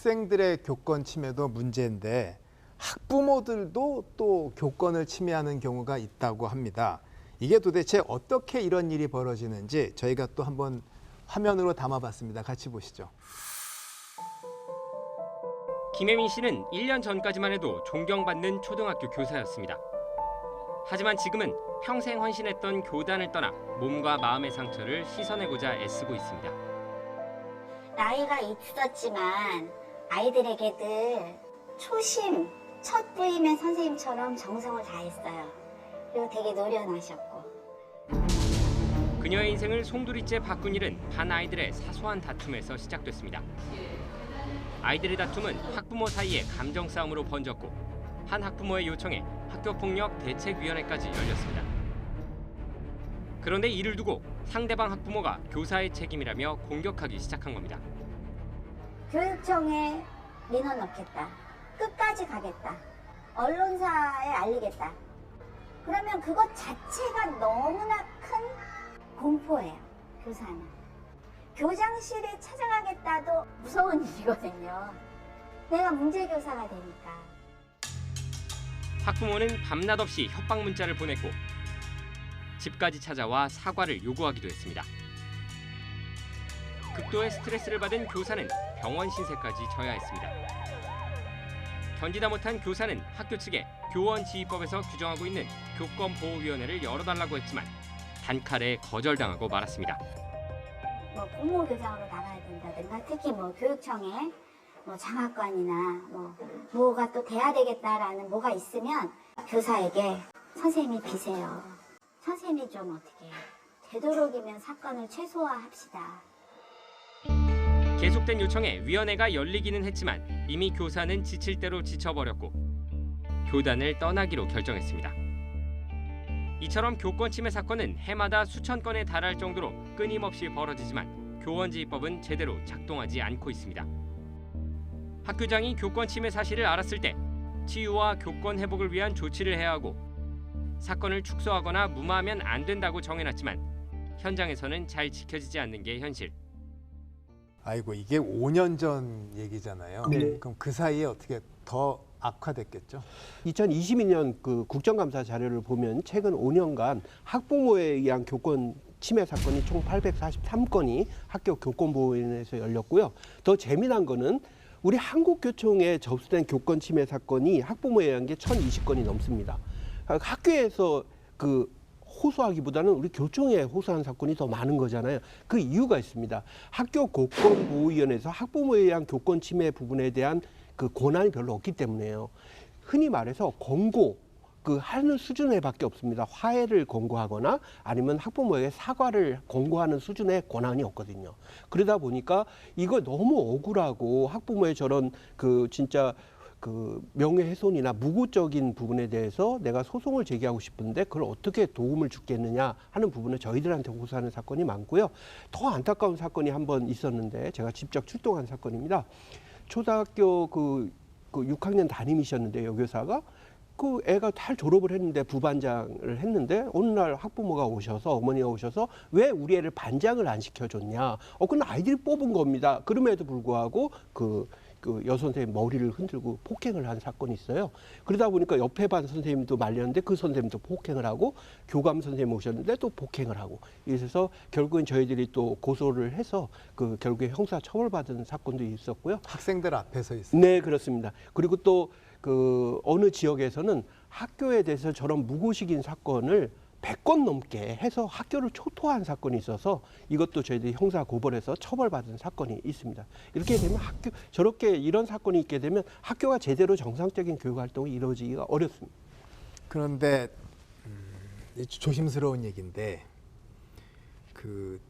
학생들의 교권 침해도 문제인데 학부모들도 또 교권을 침해하는 경우가 있다고 합니다. 이게 도대체 어떻게 이런 일이 벌어지는지 저희가 또 한번 화면으로 담아봤습니다. 같이 보시죠. 김혜민 씨는 1년 전까지만 해도 존경받는 초등학교 교사였습니다. 하지만 지금은 평생 헌신했던 교단을 떠나 몸과 마음의 상처를 씻어내고자 애쓰고 있습니다. 나이가 있었지만 아이들에게들 초심, 첫 부임의 선생님처럼 정성을 다했어요. 그리고 되게 노련하셨고. 그녀의 인생을 송두리째 바꾼 일은 반 아이들의 사소한 다툼에서 시작됐습니다. 아이들의 다툼은 학부모 사이의 감정 싸움으로 번졌고 한 학부모의 요청에 학교폭력 대책위원회까지 열렸습니다. 그런데 이를 두고 상대방 학부모가 교사의 책임이라며 공격하기 시작한 겁니다. 교육청에 민원 넣겠다. 끝까지 가겠다. 언론사에 알리겠다. 그러면 그것 자체가 너무나 큰 공포예요. 교사는. 교장실에 찾아가겠다도 무서운 일이거든요. 내가 문제교사가 되니까. 학부모는 밤낮 없이 협박 문자를 보냈고 집까지 찾아와 사과를 요구하기도 했습니다. 극도의 스트레스를 받은 교사는 병원 신세까지 져야 했습니다. 견디다 못한 교사는 학교 측에 교원 지휘법에서 규정하고 있는 교권 보호위원회를 열어달라고 했지만 단칼에 거절당하고 말았습니다. 뭐 부모 교장으로 나가야 된다든가 특히 뭐 교육청에 뭐 장학관이나 뭐 뭐가 또 돼야 되겠다라는 뭐가 있으면 교사에게 선생님이 비세요. 선생님이 좀 어떻게 되도록이면 사건을 최소화합시다. 계속된 요청에 위원회가 열리기는 했지만 이미 교사는 지칠 대로 지쳐버렸고 교단을 떠나기로 결정했습니다. 이처럼 교권 침해 사건은 해마다 수천 건에 달할 정도로 끊임없이 벌어지지만 교원지휘법은 제대로 작동하지 않고 있습니다. 학교장이 교권 침해 사실을 알았을 때 치유와 교권 회복을 위한 조치를 해야 하고 사건을 축소하거나 무마하면 안 된다고 정해놨지만 현장에서는 잘 지켜지지 않는 게 현실. 아이고 이게 5년 전 얘기잖아요. 네. 그럼 그 사이에 어떻게 더 악화됐겠죠? 2022년 그 국정감사 자료를 보면 최근 5년간 학부모에 의한 교권 침해 사건이 총 843건이 학교 교권보호위원회에서 열렸고요. 더 재미난 거는 우리 한국교총에 접수된 교권 침해 사건이 학부모에 의한 게 1,020건이 넘습니다. 그러니까 학교에서 그 호소하기보다는 우리 교총에 호소한 사건이 더 많은 거잖아요. 그 이유가 있습니다. 학교 교권보호위원회에서 학부모에 의한 교권 침해 부분에 대한 그 권한이 별로 없기 때문에요. 흔히 말해서 권고 그 하는 수준에밖에 없습니다. 화해를 권고하거나 아니면 학부모에게 사과를 권고하는 수준의 권한이 없거든요. 그러다 보니까 이거 너무 억울하고 학부모의 저런 그 진짜 그 명예훼손이나 무고적인 부분에 대해서 내가 소송을 제기하고 싶은데 그걸 어떻게 도움을 주겠느냐 하는 부분을 저희들한테 호소하는 사건이 많고요. 더 안타까운 사건이 한 번 있었는데 제가 직접 출동한 사건입니다. 초등학교 그, 그 6학년 담임이셨는데 여교사가 그 애가 잘 졸업을 했는데 부반장을 했는데 어느 날 학부모가 오셔서 어머니가 오셔서 왜 우리 애를 반장을 안 시켜줬냐? 어 그건 아이들이 뽑은 겁니다. 그럼에도 불구하고 그 그 여선생님 머리를 흔들고 폭행을 한 사건이 있어요. 그러다 보니까 옆에 반 선생님도 말렸는데 그 선생님도 폭행을 하고 교감 선생님 오셨는데 또 폭행을 하고 이래서 결국엔 저희들이 또 고소를 해서 그 결국에 형사 처벌받은 사건도 있었고요. 학생들 앞에서 있어요. 네, 그렇습니다. 그리고 또 그 어느 지역에서는 학교에 대해서 저런 무고식인 사건을 100건 넘게 해서 학교를 초토한 사건이 있어서 이것도 저희들이 형사 고발해서 처벌받은 사건이 있습니다. 이렇게 되면 학교 저렇게 이런 사건이 있게 되면 학교가 제대로 정상적인 교육 활동이 이루어지기가 어렵습니다. 그런데 음, 이 조심스러운 얘기인데 그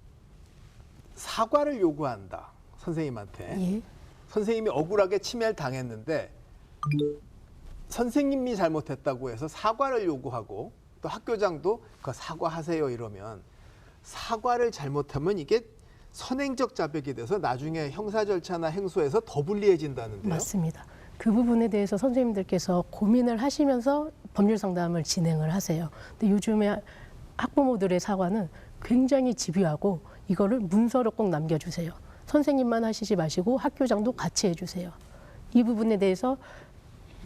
사과를 요구한다 선생님한테 예. 선생님이 억울하게 침해를 당했는데 선생님이 잘못했다고 해서 사과를 요구하고 또 학교장도 그 사과하세요 이러면 사과를 잘못하면 이게 선행적 자백이 돼서 나중에 형사 절차나 행소에서 더 불리해진다는데요. 맞습니다. 그 부분에 대해서 선생님들께서 고민을 하시면서 법률 상담을 진행을 하세요. 근데 요즘에 학부모들의 사과는 굉장히 집요하고 이거를 문서로 꼭 남겨주세요. 선생님만 하시지 마시고 학교장도 같이 해주세요. 이 부분에 대해서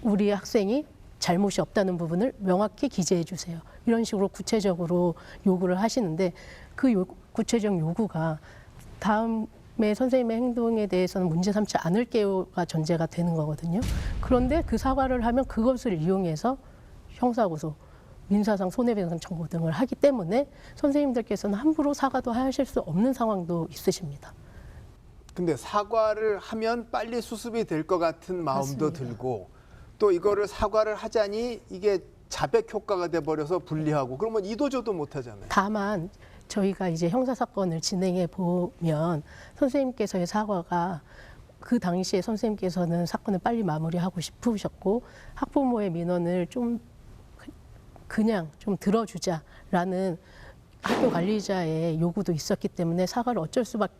우리 학생이 잘못이 없다는 부분을 명확히 기재해 주세요. 이런 식으로 구체적으로 요구를 하시는데 그 요, 구체적 요구가 다음에 선생님의 행동에 대해서는 문제 삼지 않을게요가 전제가 되는 거거든요. 그런데 그 사과를 하면 그것을 이용해서 형사고소, 민사상 손해배상 청구 등을 하기 때문에 선생님들께서는 함부로 사과도 하실 수 없는 상황도 있으십니다. 근데 사과를 하면 빨리 수습이 될 것 같은 마음도 맞습니다. 들고 또 이거를 사과를 하자니 이게 자백 효과가 돼 버려서 불리하고 그러면 이도저도 못 하잖아요. 다만 저희가 이제 형사 사건을 진행해 보면 선생님께서의 사과가 그 당시에 선생님께서는 사건을 빨리 마무리하고 싶으셨고 학부모의 민원을 좀 그- 그냥 좀 들어주자라는 학교 관리자의 요구도 있었기 때문에 사과를 어쩔 수밖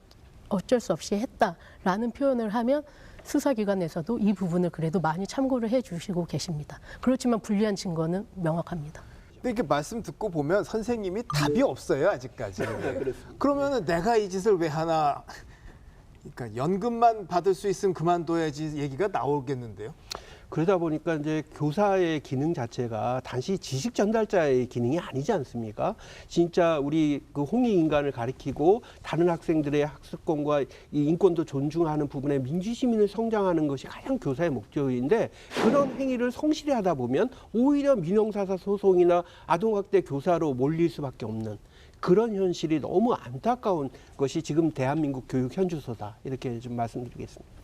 어쩔 수 없이 했다라는 표현을 하면 수사기관에서도 이 부분을 그래도 많이 참고를 해주시고 계십니다. 그렇지만 불리한 증거는 명확합니다. 근데 이렇게 말씀 듣고 보면 선생님이 답이 없어요 아직까지. 네. 그러면은 내가 이 짓을 왜 하나? 그러니까 연금만 받을 수 있으면 그만둬야지 얘기가 나오겠는데요. 그러다 보니까 이제 교사의 기능 자체가 단지 지식 전달자의 기능이 아니지 않습니까? 진짜 우리 그 홍익 인간을 가리키고 다른 학생들의 학습권과 이 인권도 존중하는 부분에 민주 시민을 성장하는 것이 가장 교사의 목적인데 그런 행위를 성실히 하다 보면 오히려 민형사사 소송이나 아동학대 교사로 몰릴 수밖에 없는 그런 현실이 너무 안타까운 것이 지금 대한민국 교육 현주소다 이렇게 좀 말씀드리겠습니다.